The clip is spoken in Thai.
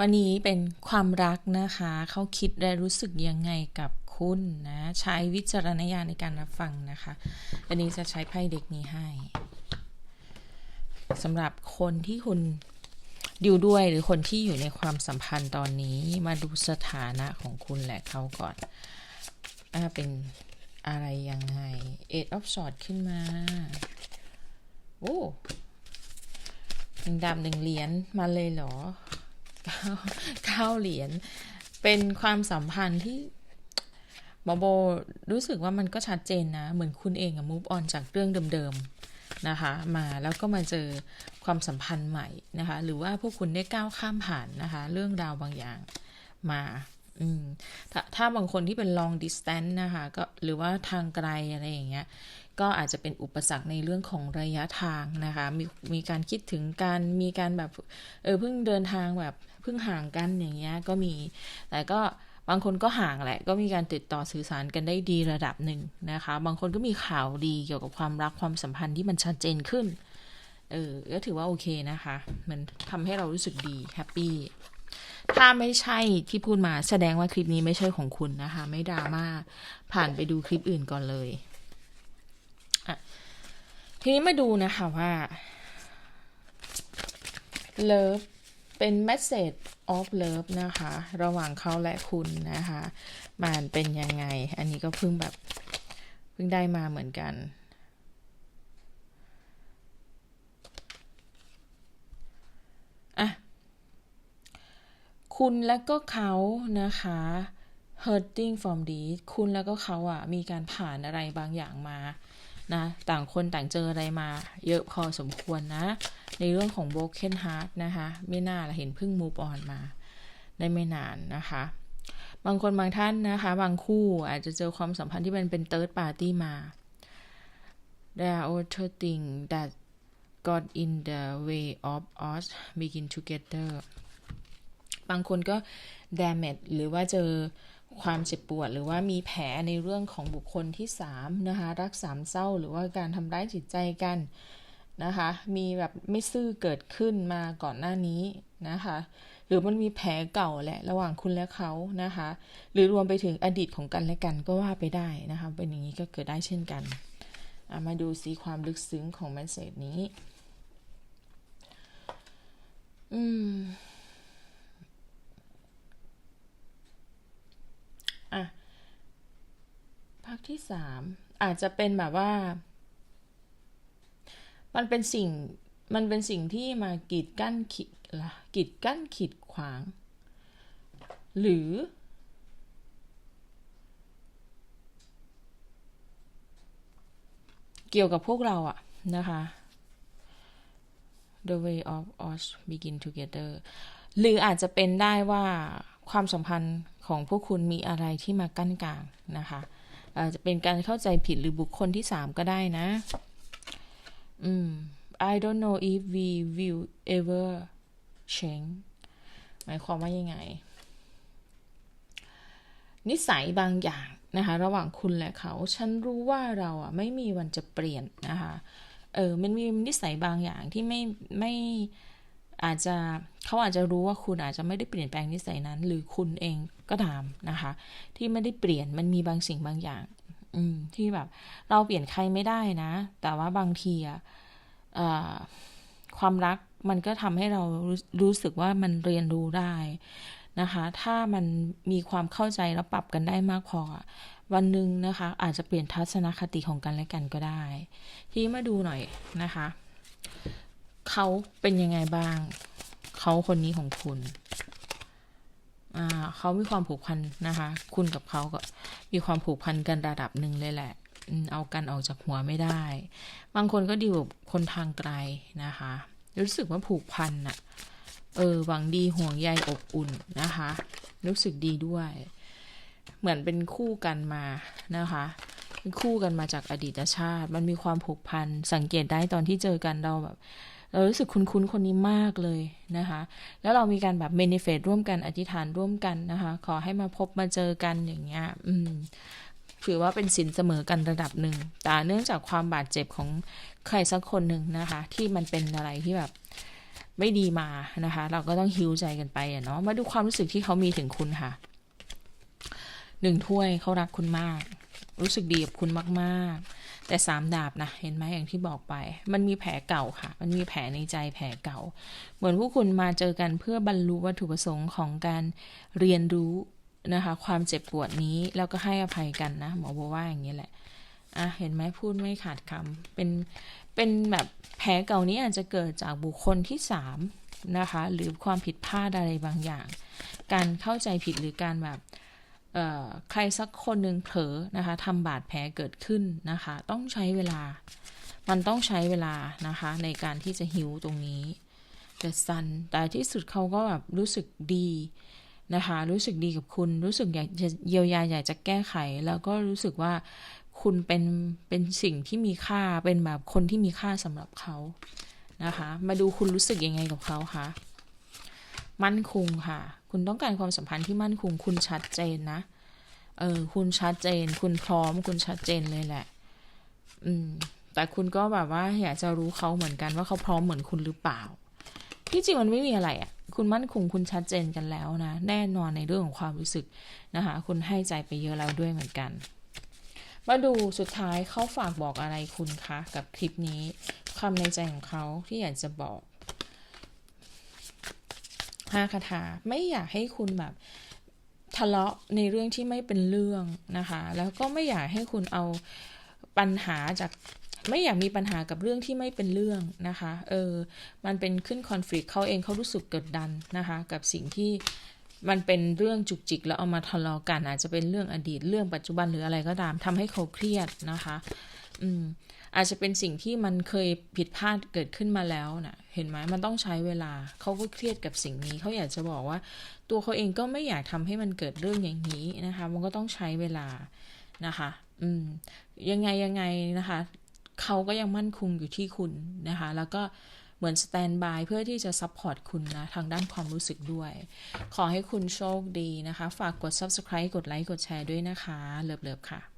วันนี้เป็นความรักนะคะ เขาคิดและรู้สึกยังไงกับคุณนะ ใช้วิจารณญาณในการรับฟังนะคะ อันนี้จะใช้ไพ่เด็กนี้ให้สำหรับคนที่คุณดิวด้วยหรือคนที่อยู่ในความสัมพันธ์ตอนนี้มาดูสถานะของคุณและเขาก่อนอ่าเป็นอะไรยังไง Eight of Swords ขึ้นมา โอ้หนึ่งดาบหนึ่งเหรียญมาเลยเหรอ เก้าเก้าเหรียญเป็นความสัมพันธ์ที่บอโบรู้สึกว่ามันก็ชัดเจนนะ เหมือนคุณเองอะ move on จากเรื่องเดิมๆนะคะ มาแล้วก็มาเจอความสัมพันธ์ใหม่นะคะ หรือว่าพวกคุณได้ก้าวข้ามผ่านนะคะ เรื่องราวบางอย่างมาอืมถ้าถ้าบางคนที่เป็น long distance นะคะ ก็หรือว่าทางไกลอะไรอย่างเงี้ย ก็อาจจะเป็นอุปสรรคในเรื่องของระยะทางนะคะ มีมีการคิดถึงการมีการแบบ เออเพิ่งเดินทางแบบ เพิ่งห่างกันอย่างเงี้ยก็มี แต่ก็บางคนก็ห่างแหละ ก็มีการติดต่อสื่อสารกันได้ดีระดับหนึ่งนะคะ บางคนก็มีข่าวดีเกี่ยวกับความรักความสัมพันธ์ที่มันชัดเจนขึ้น เออ ก็ถือว่าโอเคนะคะ มันทำให้เรารู้สึกดีแฮปปี้ ถ้าไม่ใช่ที่พูดมาแสดงว่าคลิปนี้ไม่ใช่ของคุณนะคะ ไม่ดราม่า ผ่านไปดูคลิปอื่นก่อนเลยทีนี้มาดูนะคะว่า love เป็น message of love นะคะ ระหว่างเขาและคุณนะคะ มันเป็นยังไง อันนี้ก็เพิ่งแบบ เพิ่งได้มาเหมือนกัน อะ คุณและก็เขานะคะ hurting from this คุณแล้วก็เขาอะมีการผ่านอะไรบางอย่างมา นะต่างคนต่างเจออะไรมาเยอะพอสมควรนะ ในเรื่องของ broken heart นะคะ ไม่น่าละเห็นเพิ่ง move on มา ได้ไม่นานนะคะ บางคนบางท่านนะคะ บางคู่อาจจะเจอความสัมพันธ์ที่มันเป็น third party มา there are other things that got in the way of us begin together บางคนก็ damage หรือว่าเจอ ความเจ็บปวด หรือว่ามีแผลในเรื่องของบุคคลที่สามนะคะรักสามเศร้าหรือว่าการทำร้ายจิตใจกันนะคะมีแบบไม่ซื่อเกิดขึ้นมาก่อนหน้านี้นะคะหรือมันมีแผลเก่าแหละระหว่างคุณและเขานะคะหรือรวมไปถึงอดีตของกันและกันก็ว่าไปได้นะคะเป็นอย่างนี้ก็เกิดได้เช่นกัน มาดูสีความลึกซึ้งของแมสเซจนี้ อืม อะ ภาคที่สามอาจจะเป็นแบบว่า มันเป็นสิ่งมันเป็นสิ่งที่มากีดกั้นขีดละกีดกั้นขีดขวาง หรือ เกี่ยวกับพวกเราอะนะคะ the way of us begin together หรืออาจจะเป็นได้ว่าความสัมพันธ์ของพวกคุณมีอะไรที่มากั้นกลางนะคะ อาจจะเป็นการเข้าใจผิดหรือบุคคลที่สามก็ได้นะอืม I don't know if we will ever change หมายความว่ายังไง นิสัยบางอย่างนะคะ ระหว่างคุณและเขา ฉันรู้ว่าเราอะไม่มีวันจะเปลี่ยนนะคะ เออ มันมีนิสัยบางอย่างที่ไม่ไม่ อาจจะเขาอาจจะรู้ว่าคุณอาจจะไม่ได้เปลี่ยนแปลงนิสัยนั้น หรือคุณเองก็ตามนะคะ ที่ไม่ได้เปลี่ยนมันมีบางสิ่งบางอย่าง อืมที่แบบ เราเปลี่ยนใครไม่ได้นะ แต่ว่าบางทีอะความรักมันก็ทำให้เรารู้สึกว่ามันเรียนรู้ได้นะคะ ถ้ามันมีความเข้าใจแล้วปรับกันได้มากพอ วันหนึ่งนะคะ อาจจะเปลี่ยนทัศนคติของกันและกันก็ได้ ที่มาดูหน่อยนะคะ เขาเป็นยังไงบ้าง เขาคนนี้ของคุณเขามีความผูกพันนะคะ คุณกับเขาก็มีความผูกพันกันระดับหนึ่งเลยแหละ เอากันออกจากหัวไม่ได้ บางคนก็ดีกับคนทางไกลนะคะ รู้สึกว่าผูกพันอะเออ หวังดีห่วงใยอบอุ่นนะคะ รู้สึกดีด้วย เหมือนเป็นคู่กันมานะคะ เป็นคู่กันมาจากอดีตชาติ มันมีความผูกพัน สังเกตได้ตอนที่เจอกันเราแบบ เรารู้สึกคุ้นๆคนนี้มากเลยนะคะ แล้วเรามีการแบบเมนิเฟตร่วมกันอธิษฐานร่วมกันนะคะ ขอให้มาพบมาเจอกันอย่างเงี้ยอืมถือว่าเป็นสินเสมอกันระดับหนึ่ง แต่เนื่องจากความบาดเจ็บของใครสักคนหนึ่งนะคะ ที่มันเป็นอะไรที่แบบไม่ดีมานะคะ เราก็ต้องฮิวใจกันไปอะเนาะมาดูความรู้สึกที่เขามีถึงคุณค่ะหนึ่งถ้วยเขารักคุณมาก รู้สึกดีกับคุณมาก ๆ แต่สามดาบนะเห็นไหมอย่างที่บอกไป มันมีแผลเก่าค่ะ มันมีแผลในใจแผลเก่า เหมือนพวกคุณมาเจอกันเพื่อบรรลุวัตถุประสงค์ของการเรียนรู้นะคะ ความเจ็บปวดนี้แล้วก็ให้อภัยกันนะหมอบอกว่าอย่างนี้แหละอะเห็นไหมพูดไม่ขาดคำเป็นเป็นแบบแผลเก่านี้อาจจะเกิดจากบุคคลที่สามนะคะ หรือความผิดพลาดอะไรบางอย่าง การเข้าใจผิดหรือการแบบ ใครสักคนหนึ่งเผลอนะคะทำบาดแผลเกิดขึ้นนะคะ ต้องใช้เวลา มันต้องใช้เวลานะคะ ในการที่จะหิวตรงนี้แต่ซันแต่ที่สุดเขาก็แบบรู้สึกดีนะคะ รู้สึกดีกับคุณ รู้สึกอยากจะเยียวยาอยากจะแก้ไข แล้วก็รู้สึกว่าคุณเป็นเป็นสิ่งที่มีค่าเป็นแบบคนที่มีค่าสำหรับเขานะคะ มาดูคุณรู้สึกยังไงกับเขาคะ มั่นคงค่ะ คุณต้องการความสัมพันธ์ที่มั่นคง คุณชัดเจนนะ เออ คุณชัดเจน คุณพร้อม คุณชัดเจนเลยแหละ อืม แต่คุณก็แบบว่าอยากจะรู้เขาเหมือนกันว่าเขาพร้อมเหมือนคุณหรือเปล่า ที่จริงมันไม่มีอะไรอะ่ะ คุณมั่นคง คุณชัดเจนกันแล้วนะ แน่นอนในเรื่องของความรู้สึกนะคะ คุณให้ใจไปเยอะแล้วด้วยเหมือนกัน มาดูสุดท้ายเขาฝากบอกอะไรคุณคะ กับคลิปนี้ความในใจของเขาที่อยากจะบอก ห้าคาถา ไม่อยากให้คุณแบบทะเลาะในเรื่องที่ไม่เป็นเรื่องนะคะ แล้วก็ไม่อยากให้คุณเอาปัญหาจากไม่อยากมีปัญหากับเรื่องที่ไม่เป็นเรื่องนะคะ เออ มันเป็นขึ้นคอนฟ lict เขาเองเขารู้สึกกดดันนะคะ กับสิ่งที่มันเป็นเรื่องจุกจิกแล้วเอามาทะเลาะกันอาจจะเป็นเรื่องอดีตเรื่องปัจจุบันหรืออะไรก็ตามทำให้เขาเครียดนะคะ อืม อาจจะเป็นสิ่งที่มันเคยผิดพลาดเกิดขึ้นมาแล้วนะเห็นไหมมันต้องใช้เวลาเขาก็เครียดกับสิ่งนี้เขาอยากจะบอกว่า ตัวเขาเองก็ไม่อยากทำให้มันเกิดเรื่องอย่างนี้นะคะ มันก็ต้องใช้เวลานะคะ อืม ยังไงยังไงนะคะเขาก็ยังมั่นคงอยู่ที่คุณนะคะ แล้วก็เหมือนสแตนบายเพื่อที่จะซัพพอร์ตคุณนะทางด้านความรู้สึกด้วย ขอให้คุณโชคดีนะคะ ฝากกด subscribe กดไลค์กดแชร์ด้วยนะคะ เลิฟๆค่ะ